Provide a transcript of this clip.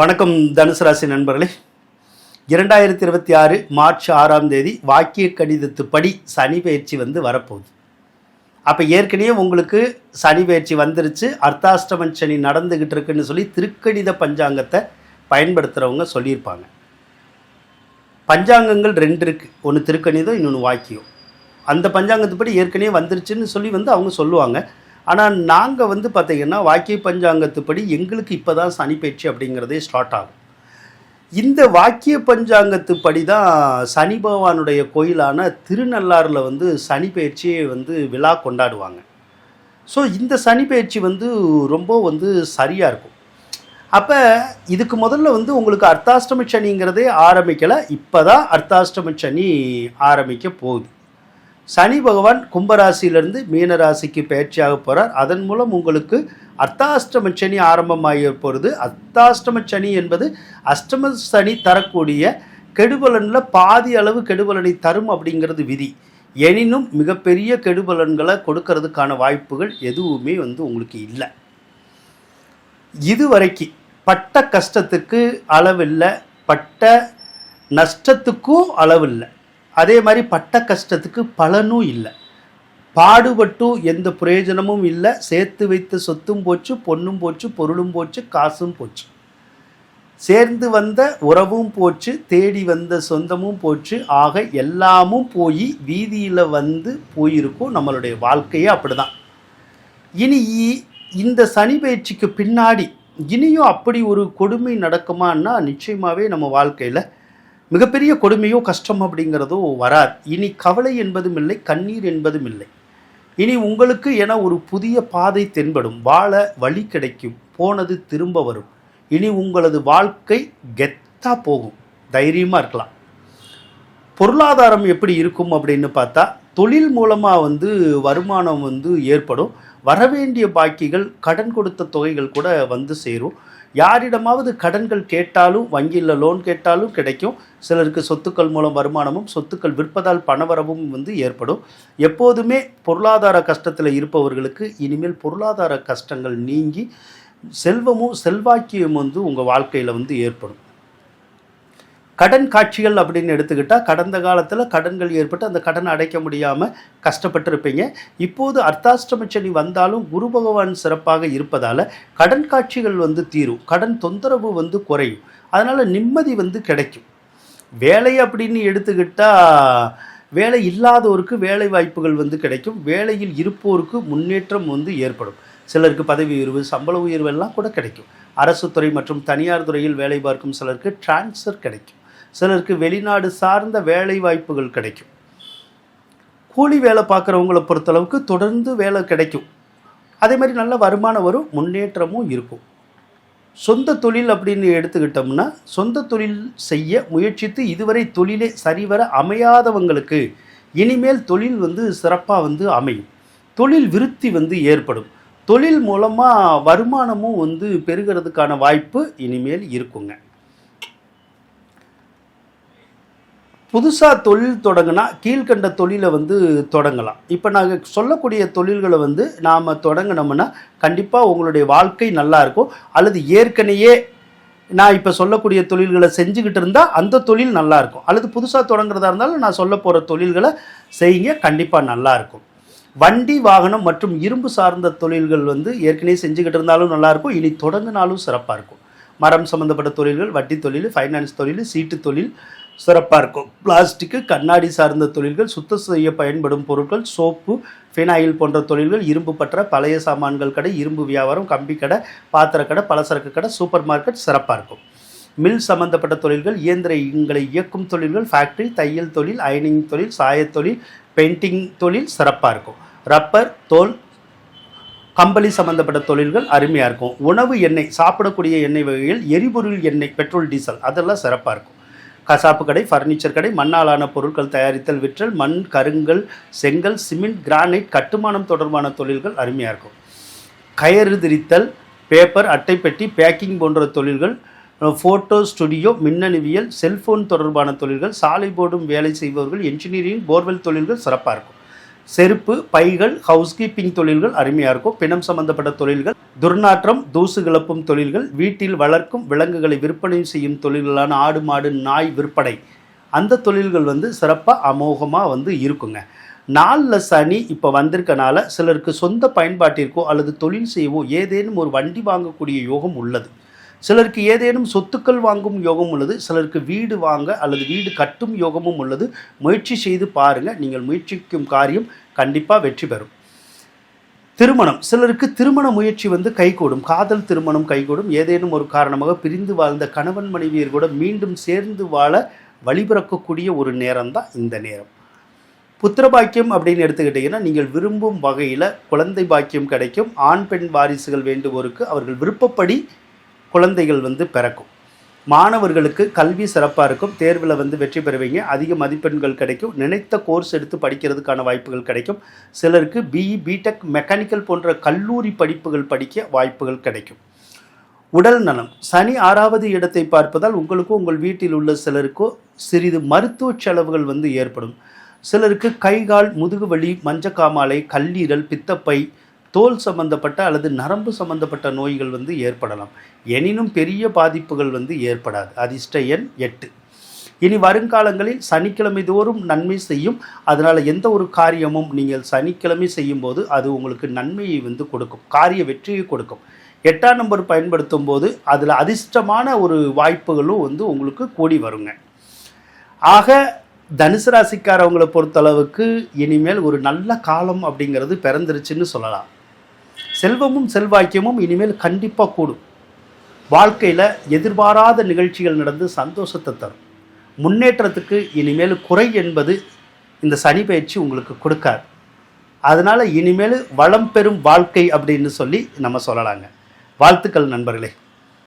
வணக்கம் தனுசு ராசி நண்பர்களே. இரண்டாயிரத்தி இருபத்தி ஆறு மார்ச் ஆறாம் தேதி வாக்கிய கணிதத்துப்படி சனி பயிற்சி வந்து வரப்போகுது. அப்போ ஏற்கனவே உங்களுக்கு சனி பயிற்சி வந்துருச்சு. அர்த்தாஷ்டமன் சனி நடந்துக்கிட்டு இருக்குன்னு சொல்லி திருக்கணித பஞ்சாங்கத்தை பயன்படுத்துகிறவங்க சொல்லியிருப்பாங்க. பஞ்சாங்கங்கள் ரெண்டு இருக்குது ஒன்று திருக்கணிதம் இன்னொன்று வாக்கியம். அந்த பஞ்சாங்கத்துப்படி ஏற்கனவே வந்துருச்சுன்னு சொல்லி வந்து அவங்க சொல்லுவாங்க. ஆனால் நாங்கள் வந்து பார்த்திங்கன்னா வாக்கிய பஞ்சாங்கத்துப்படி எங்களுக்கு இப்போ தான் சனி பயிற்சி அப்படிங்கிறதே ஸ்டார்ட் ஆகும். இந்த வாக்கிய பஞ்சாங்கத்துப்படி தான் சனி பகவானுடைய கோயிலான திருநள்ளாறில் வந்து சனி பயிற்சியை வந்து விழா கொண்டாடுவாங்க. ஸோ இந்த சனி பயிற்சி வந்து ரொம்ப வந்து சரியாக இருக்கும். அப்போ இதுக்கு முதல்ல வந்து உங்களுக்கு அர்த்தாஷ்டம சனிங்கிறதே ஆரம்பிக்கலை இப்போ தான் அர்த்தாஷ்டம சனி ஆரம்பிக்க போகுது. சனி பகவான் கும்பராசியிலிருந்து மீனராசிக்கு பயிற்சியாக போகிறார் அதன் மூலம் உங்களுக்கு அர்த்தாஷ்டம சனி ஆரம்பமாகிய போகிறது அர்த்தாஷ்டம சனி என்பது அஷ்டம சனி தரக்கூடிய கெடுபலனில் பாதி அளவு கெடுபலனை தரும் அப்படிங்கிறது விதி. எனினும் மிகப்பெரிய கெடுபலன்களை கொடுக்கறதுக்கான வாய்ப்புகள் எதுவுமே வந்து உங்களுக்கு இல்லை. இதுவரைக்கு பட்ட கஷ்டத்துக்கு அளவில்லை. பட்ட நஷ்டத்துக்கும் அளவில்லை. அதே மாதிரி பட்ட கஷ்டத்துக்கு பலனும் இல்லை. பாடுபட்டும் எந்த பிரயோஜனமும் இல்லை. சேர்த்து வைத்த சொத்தும் போச்சு பொண்ணும் போச்சு பொருளும் போச்சு காசும் போச்சு. சேர்ந்து வந்த உறவும் போச்சு தேடி வந்த சொந்தமும் போச்சு. ஆக எல்லாமும் போய் வீதியில் வந்து போயிருக்கும் நம்மளுடைய வாழ்க்கையே அப்படிதான். இனி இந்த சனி பயிற்சிக்கு பின்னாடி இனியும் அப்படி ஒரு கொடுமை நடக்குமான்னா நிச்சயமாகவே நம்ம வாழ்க்கையில் மிகப்பெரிய கொடுமையோ கஷ்டம் அப்படிங்கிறதோ வராது. இனி கவலை என்பதும் இல்லை கண்ணீர் என்பதும் இல்லை. இனி உங்களுக்கு என ஒரு புதிய பாதை தென்படும். வாழ வழி கிடைக்கும். போனது திரும்ப வரும். இனி உங்களது வாழ்க்கை கெத்தாக போகும். தைரியமாக இருக்கலாம். பொருளாதாரம் எப்படி இருக்கும் அப்படின்னு பார்த்தா தொழில் மூலமாக வந்து வருமானம் வந்து ஏற்படும். வரவேண்டிய பாக்கிகள் கடன் கொடுத்த தொகைகள் கூட வந்து சேரும். யாரிடமாவது கடன்கள் கேட்டாலும் வங்கியில் லோன் கேட்டாலும் கிடைக்கும். சிலருக்கு சொத்துக்கள் மூலம் வருமானமும் சொத்துக்கள் விற்பதால் பணவரவும் வந்து ஏற்படும். எப்போதுமே பொருளாதார கஷ்டத்தில் இருப்பவர்களுக்கு இனிமேல் பொருளாதார கஷ்டங்கள் நீங்கி செல்வமும் செல்வாக்கியமும் வந்து உங்கள் வாழ்க்கையில் வந்து ஏற்படும். கடன் காட்சிகள் அப்படின்னு எடுத்துக்கிட்டால் கடந்த காலத்தில் கடன்கள் ஏற்பட்டு அந்த கடன் அடைக்க முடியாமல் கஷ்டப்பட்டிருப்பீங்க. இப்போது அர்த்தாஷ்டம சனி வந்தாலும் குரு பகவான் சிறப்பாக இருப்பதால் கடன் காட்சிகள் வந்து தீரும். கடன் தொந்தரவு வந்து குறையும். அதனால் நிம்மதி வந்து கிடைக்கும். வேலை அப்படின்னு எடுத்துக்கிட்டால் வேலை இல்லாதோருக்கு வேலை வாய்ப்புகள் வந்து கிடைக்கும். வேலையில் இருப்போருக்கு முன்னேற்றம் வந்து ஏற்படும். சிலருக்கு பதவி உயர்வு சம்பள உயர்வு எல்லாம் கூட கிடைக்கும். அரசு துறை மற்றும் தனியார் துறையில் வேலை பார்க்கும் சிலருக்கு டிரான்ஸ்ஃபர் கிடைக்கும். சிலருக்கு வெளிநாடு சார்ந்த வேலை வாய்ப்புகள் கிடைக்கும். கூலி வேலை பார்க்குறவங்கள பொறுத்தளவுக்கு தொடர்ந்து வேலை கிடைக்கும். அதே மாதிரி நல்ல வருமானம் வரும் முன்னேற்றமும் இருக்கும். சொந்த தொழில் அப்படின்னு எடுத்துக்கிட்டோம்னா சொந்த தொழில் செய்ய முயற்சித்து இதுவரை தொழிலே சரிவர அமையாதவங்களுக்கு இனிமேல் தொழில் வந்து சிறப்பாக வந்து அமையும். தொழில் விருத்தி வந்து ஏற்படும். தொழில் மூலமாக வருமானமும் வந்து பெருகிறதுக்கான வாய்ப்பு இனிமேல் இருக்குங்க. புதுசாக தொழில் தொடங்கினா கீழ்கண்ட தொழிலை வந்து தொடங்கலாம். இப்போ நாங்கள் சொல்லக்கூடிய தொழில்களை வந்து நாம் தொடங்கினோம்னா கண்டிப்பாக உங்களுடைய வாழ்க்கை நல்லாயிருக்கும் அல்லது ஏற்கனவே நான் இப்போ சொல்லக்கூடிய தொழில்களை செஞ்சுக்கிட்டு இருந்தால் அந்த தொழில் நல்லாயிருக்கும் அல்லது புதுசாக தொடங்குறதா இருந்தாலும் நான் சொல்ல போகிற தொழில்களை செய்யுங்க கண்டிப்பாக நல்லா இருக்கும். வண்டி வாகனம் மற்றும் இரும்பு சார்ந்த தொழில்கள் வந்து ஏற்கனவே செஞ்சுக்கிட்டு இருந்தாலும் நல்லாயிருக்கும் இனி தொடங்கினாலும் சிறப்பாக இருக்கும். மரம் சம்மந்தப்பட்ட தொழில்கள் வட்டி தொழில் ஃபைனான்ஸ் தொழில் சீட்டு தொழில் சிறப்பாக இருக்கும். பிளாஸ்டிக்கு கண்ணாடி சார்ந்த தொழில்கள் சுத்தம் செய்ய பயன்படும் பொருட்கள் சோப்பு ஃபினாயில் போன்ற தொழில்கள் இரும்பு பற்ற பழைய சாமான்கள் கடை இரும்பு வியாபாரம் கம்பி கடை பாத்திர கடை பலசரக்கு கடை சூப்பர் மார்க்கெட் சிறப்பாக இருக்கும். மில் சம்பந்தப்பட்ட தொழில்கள் இயந்திரங்களை இயக்கும் தொழில்கள் ஃபேக்ட்ரி தையல் தொழில் அயனிங் தொழில் சாயத்தொழில் பெயிண்டிங் தொழில் சிறப்பாக இருக்கும். ரப்பர் தோல் கம்பளி சம்மந்தப்பட்ட தொழில்கள் அருமையாக இருக்கும். உணவு எண்ணெய் சாப்பிடக்கூடிய எண்ணெய் வகைகள் எரிபொருள் எண்ணெய் பெட்ரோல் டீசல் அதெல்லாம் சிறப்பாக இருக்கும். கசாப்பு கடை ஃபர்னிச்சர் கடை மண்ணாலான பொருட்கள் தயாரித்தல் விற்றல் மண் கருங்கல் செங்கல் சிமெண்ட் கிரானைட் கட்டுமானம் தொடர்பான தொழில்கள் அருமையாக இருக்கும். கயறு திரித்தல் பேப்பர் அட்டைப்பெட்டி பேக்கிங் போன்ற தொழில்கள் ஃபோட்டோ ஸ்டுடியோ மின்னணுவியல் செல்ஃபோன் தொடர்பான தொழில்கள் சாலை போடும் வேலை செய்பவர்கள் என்ஜினியரிங் போர்வெல் தொழில்கள் சிறப்பாக இருக்கும். செருப்பு பைகள் ஹவுஸ் கீப்பிங் தொழில்கள் அருமையாக இருக்கும். பிணம் சம்பந்தப்பட்ட தொழில்கள் துர்நாற்றம் தூசு கிளப்பும் தொழில்கள் வீட்டில் வளர்க்கும் விலங்குகளை விற்பனை செய்யும் தொழில்களான ஆடு மாடு நாய் விற்பனை. அந்த தொழில்கள் வந்து சிறப்பாக அமோகமாக வந்து இருக்குங்க. நாளில் சனி இப்போ வந்திருக்கனால சிலருக்கு சொந்த பயன்பாட்டிற்கோ அல்லது தொழில் செய்யவோ ஏதேனும் ஒரு வண்டி வாங்கக்கூடிய யோகம் உள்ளது. சிலருக்கு ஏதேனும் சொத்துக்கள் வாங்கும் யோகம் உள்ளது சிலருக்கு வீடு வாங்க அல்லது வீடு கட்டும் யோகமும் உள்ளது. முயற்சி செய்து பாருங்கள் நீங்கள் முயற்சிக்கும் காரியம் கண்டிப்பாக வெற்றி பெறும். திருமணம் சிலருக்கு திருமண முயற்சி வந்து கைகூடும். காதல் திருமணம் கைகூடும். ஏதேனும் ஒரு காரணமாக பிரிந்து வாழ்ந்த கணவன் மனைவியர் கூட மீண்டும் சேர்ந்து வாழ வழிபிறக்கக்கூடிய ஒரு நேரம் தான் இந்த நேரம். புத்திர பாக்கியம் அப்படின்னு எடுத்துக்கிட்டிங்கன்னா நீங்கள் விரும்பும் வகையில் குழந்தை பாக்கியம் கிடைக்கும். ஆண் பெண் வாரிசுகள் வேண்டுவோருக்கு அவர்கள் விருப்பப்படி குழந்தைகள் வந்து பிறக்கும். மாணவர்களுக்கு கல்வி சிறப்பாக இருக்கும். தேர்வில் வந்து வெற்றி பெறுவீங்க. அதிக மதிப்பெண்கள் கிடைக்கும். நினைத்த கோர்ஸ் எடுத்து படிக்கிறதுக்கான வாய்ப்புகள் கிடைக்கும். சிலருக்கு பிஇ பிடெக் மெக்கானிக்கல் போன்ற கல்லூரி படிப்புகள் படிக்க வாய்ப்புகள் கிடைக்கும். உடல் நலம். சனி ஆறாவது இடத்தை பார்ப்பதால் உங்களுக்கோ உங்கள் வீட்டில் உள்ள சிலருக்கோ சிறிது மருத்துவ செலவுகள் வந்து ஏற்படும். சிலருக்கு கை கால் முதுகு வலி மஞ்சக்காமாலை கல்லீரல் பித்தப்பை தோல் சம்பந்தப்பட்ட அல்லது நரம்பு சம்பந்தப்பட்ட நோய்கள் வந்து ஏற்படலாம். எனினும் பெரிய பாதிப்புகள் வந்து ஏற்படாது. அதிர்ஷ்ட எண் எட்டு. இனி வருங்காலங்களில் சனிக்கிழமை தோறும் நன்மை செய்யும். அதனால் எந்த ஒரு காரியமும் நீங்கள் சனிக்கிழமை செய்யும்போது அது உங்களுக்கு நன்மையை வந்து கொடுக்கும். காரிய வெற்றியை கொடுக்கும். எட்டாம் நம்பர் பயன்படுத்தும் போது அதில் அதிர்ஷ்டமான ஒரு வாய்ப்புகளும் வந்து உங்களுக்கு கூடி வருங்க. ஆக தனுசு ராசிக்காரவங்களை பொறுத்தளவுக்கு இனிமேல் ஒரு நல்ல காலம் அப்படிங்கிறது பிறந்துருச்சுன்னு சொல்லலாம். செல்வமும் செல்வாக்கியமும் இனிமேல் கண்டிப்பாக கூடும். வாழ்க்கையில் எதிர்பாராத நிகழ்ச்சிகள் நடந்து சந்தோஷத்தை தரும். முன்னேற்றத்துக்கு இனிமேல் குறை என்பது இந்த சனி பயிற்சி உங்களுக்கு கொடுக்காது. அதனால் இனிமேல் வளம் பெறும் வாழ்க்கை அப்படின்னு சொல்லி நம்ம சொல்லலாங்க. வாழ்த்துக்கள் நண்பர்களே.